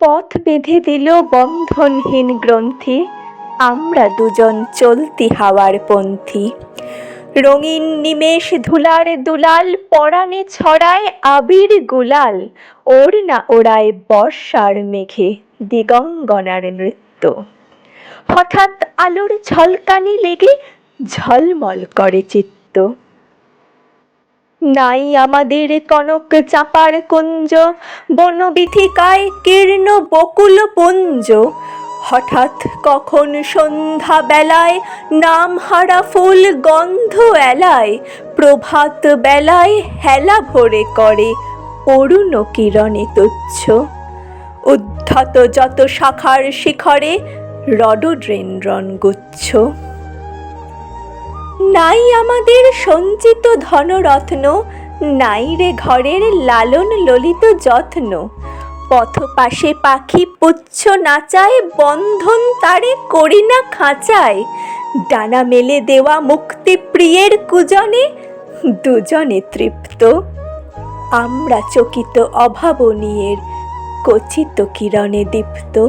পথ বেঁধে দিল বন্ধনহীন গ্রন্থি। আমরা দুজন চলতি হাওয়ার পন্থী। রঙিন নিমেষ ধুলার দুলাল পরাণে ছড়ায় আবির গুলাল। ওর না ওড়ায় বর্ষার মেঘে দিগঙ্গনার নৃত্য। হঠাৎ আলোর ঝলকানি লেগে ঝলমল করে চিত্ত। নাই আমাদের কনক চাপার কুঞ্জ বনবিথিকায় কীর্ণ বকুল পুঞ্জ। হঠাৎ কখন সন্ধ্যা বেলায় নাম হারা ফুল গন্ধ এলায়, প্রভাত বেলায় হেলা ভরে করে অরুণ কিরণে তুচ্ছ। উদ্ধত যত শাখার শিখরে রডোড্রেন্ড্রন গুচ্ছ নাই আমাদের সঞ্চিত ধনরত্ন, নাই রে ঘরের লালন ললিত যত্ন। পথ পাশে পাখি পুচ্ছ নাচায় বন্ধন তারে করি না খাঁচায়। ডানা মেলে দেওয়া মুক্তি প্রিয়ের কুজনে, দুজনে তৃপ্ত। আমরা চকিত অভাবনীয়ের কচিত কিরণে দীপ্ত।